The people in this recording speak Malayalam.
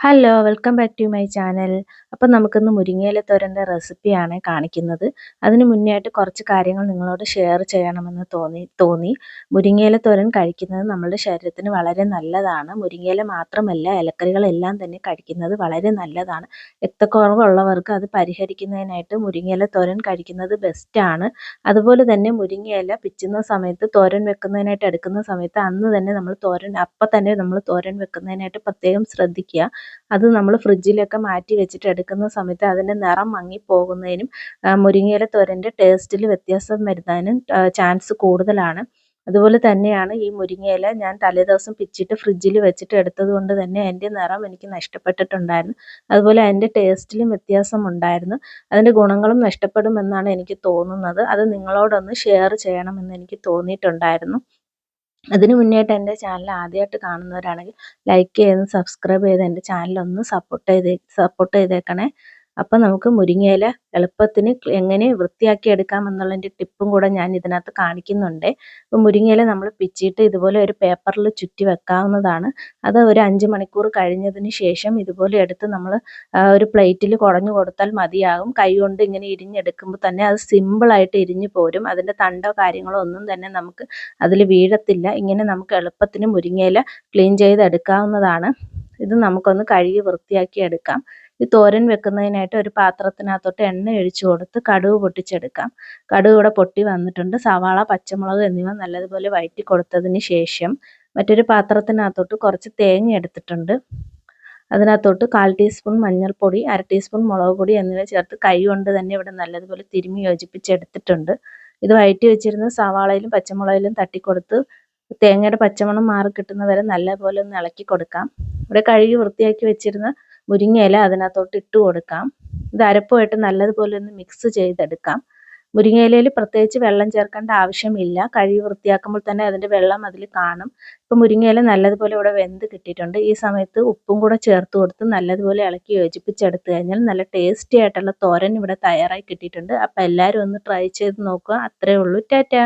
Hello welcome back to my channel അപ്പം നമുക്കിന്ന് മുരിങ്ങയില തോരന്റെ റെസിപ്പിയാണ് കാണിക്കുന്നത്. അതിന് മുന്നേ ആയിട്ട് കുറച്ച് കാര്യങ്ങൾ നിങ്ങളോട് ഷെയർ ചെയ്യണമെന്ന് തോന്നി തോന്നി. മുരിങ്ങയില തോരൻ കഴിക്കുന്നത് നമ്മുടെ ശരീരത്തിന് വളരെ നല്ലതാണ്. മുരിങ്ങയില മാത്രമല്ല ഇലക്കറികളെല്ലാം തന്നെ കഴിക്കുന്നത് വളരെ നല്ലതാണ്. രക്തക്കുറവുള്ളവർക്ക് അത് പരിഹരിക്കുന്നതിനായിട്ട് മുരിങ്ങയില തോരൻ കഴിക്കുന്നത് ബെസ്റ്റാണ് അതുപോലെ തന്നെ മുരിങ്ങയില പിച്ചുന്ന സമയത്ത് തോരൻ വെക്കുന്നതിനായിട്ട് എടുക്കുന്ന സമയത്ത് അന്ന് തന്നെ നമ്മൾ തോരൻ അപ്പം തന്നെ നമ്മൾ തോരൻ വെക്കുന്നതിനായിട്ട് പ്രത്യേകം ശ്രദ്ധിക്കുക. അത് നമ്മൾ ഫ്രിഡ്ജിലൊക്കെ മാറ്റി വെച്ചിട്ട് എടുക്കുന്ന സമയത്ത് അതിന്റെ നിറം മങ്ങി പോകുന്നതിനും മുരിങ്ങയില തോരന്റെ ടേസ്റ്റിൽ വ്യത്യാസം വരുന്നതിനും ചാൻസ് കൂടുതലാണ്. അതുപോലെ തന്നെയാണ് ഈ മുരിങ്ങയില ഞാൻ തലേദിവസം പിച്ചിട്ട് ഫ്രിഡ്ജിൽ വെച്ചിട്ട് എടുത്തത് കൊണ്ട് തന്നെ അതിന്റെ നിറം എനിക്ക് നഷ്ടപ്പെട്ടിട്ടുണ്ടായിരുന്നു. അതുപോലെ അതിന്റെ ടേസ്റ്റിലും വ്യത്യാസം ഉണ്ടായിരുന്നു. അതിന്റെ ഗുണങ്ങളും നഷ്ടപ്പെടുമെന്നാണ് എനിക്ക് തോന്നുന്നത്. അത് നിങ്ങളോടൊന്ന് ഷെയർ ചെയ്യണമെന്ന് എനിക്ക് തോന്നിയിട്ടുണ്ടായിരുന്നു. അതിന് മുന്നേയായിട്ട് എന്റെ ചാനൽ ആദ്യമായിട്ട് കാണുന്നവരാണെങ്കിൽ ലൈക്ക് ചെയ്ത് സബ്സ്ക്രൈബ് ചെയ്ത് എന്റെ ചാനലൊന്ന് സപ്പോർട്ട് ചെയ്ത് സപ്പോർട്ട് ചെയ്തേക്കണേ. അപ്പം നമുക്ക് മുരിങ്ങയില എളുപ്പത്തിന് എങ്ങനെ വൃത്തിയാക്കി എടുക്കാം എന്നുള്ളതിന്റെ ടിപ്പും കൂടെ ഞാൻ ഇതിനകത്ത് കാണിക്കുന്നുണ്ട്. അപ്പോൾ മുരിങ്ങയില നമ്മൾ പിച്ചിട്ട് ഇതുപോലെ ഒരു പേപ്പറിൽ ചുറ്റി വെക്കാവുന്നതാണ്. അത് ഒരു അഞ്ച് മണിക്കൂർ കഴിഞ്ഞതിന് ശേഷം ഇതുപോലെ എടുത്ത് നമ്മൾ ഒരു പ്ലേറ്റിൽ കുടഞ്ഞു കൊടുത്താൽ മതിയാകും. കൈ കൊണ്ട് ഇങ്ങനെ ഇരിഞ്ഞെടുക്കുമ്പോൾ തന്നെ അത് സിമ്പിളായിട്ട് ഇരിഞ്ഞു പോരും. അതിന്റെ തണ്ടോ കാര്യങ്ങളോ ഒന്നും തന്നെ നമുക്ക് അതിൽ വീഴത്തില്ല. ഇങ്ങനെ നമുക്ക് എളുപ്പത്തിന് മുരിങ്ങയില ക്ലീൻ ചെയ്തെടുക്കാവുന്നതാണ്. ഇത് നമുക്കൊന്ന് കഴുകി വൃത്തിയാക്കി എടുക്കാം. ഈ തോരൻ വെക്കുന്നതിനായിട്ട് ഒരു പാത്രത്തിനകത്തോട്ട് എണ്ണ ഒഴിച്ചു കൊടുത്ത് കടുക് പൊട്ടിച്ചെടുക്കാം. കടുക് ഇവിടെ പൊട്ടി വന്നിട്ടുണ്ട്. സവാള പച്ചമുളക് എന്നിവ നല്ലതുപോലെ വഴറ്റി കൊടുത്തതിന് ശേഷം മറ്റൊരു പാത്രത്തിനകത്തോട്ട് കുറച്ച് തേങ്ങ എടുത്തിട്ടുണ്ട്. അതിനകത്തോട്ട് കാൽ ടീസ്പൂൺ മഞ്ഞൾപ്പൊടി അര ടീസ്പൂൺ മുളക് പൊടി എന്നിവ ചേർത്ത് കൈ കൊണ്ട് തന്നെ ഇവിടെ നല്ലതുപോലെ തിരുമി യോജിപ്പിച്ചെടുത്തിട്ടുണ്ട്. ഇത് വഴറ്റി വെച്ചിരുന്ന സവാളയിലും പച്ചമുളകിലും തട്ടിക്കൊടുത്ത് തേങ്ങയുടെ പച്ചമണം മാറി കിട്ടുന്നവരെ നല്ലപോലെ ഒന്ന് ഇളക്കി കൊടുക്കാം. ഇവിടെ കഴുകി വൃത്തിയാക്കി വെച്ചിരുന്ന മുരിങ്ങയില അതിനകത്തോട്ട് ഇട്ട് കൊടുക്കാം. ഇത് അരപ്പുമായിട്ട് നല്ലതുപോലെ ഒന്ന് മിക്സ് ചെയ്തെടുക്കാം. മുരിങ്ങയിലയിൽ പ്രത്യേകിച്ച് വെള്ളം ചേർക്കേണ്ട ആവശ്യമില്ല. കഴുകി വൃത്തിയാക്കുമ്പോൾ തന്നെ അതിന്റെ വെള്ളം അതിൽ കാണും. ഇപ്പം മുരിങ്ങയില നല്ലതുപോലെ ഇവിടെ വെന്ത് കിട്ടിയിട്ടുണ്ട്. ഈ സമയത്ത് ഉപ്പും കൂടെ ചേർത്ത് കൊടുത്ത് നല്ലതുപോലെ ഇളക്കി യോജിപ്പിച്ചെടുത്ത് കഴിഞ്ഞാൽ നല്ല ടേസ്റ്റി ആയിട്ടുള്ള തോരൻ ഇവിടെ തയ്യാറായി കിട്ടിയിട്ടുണ്ട്. അപ്പം എല്ലാവരും ഒന്ന് ട്രൈ ചെയ്ത് നോക്കുക. അത്രയേ ഉള്ളൂ. ടാറ്റാ!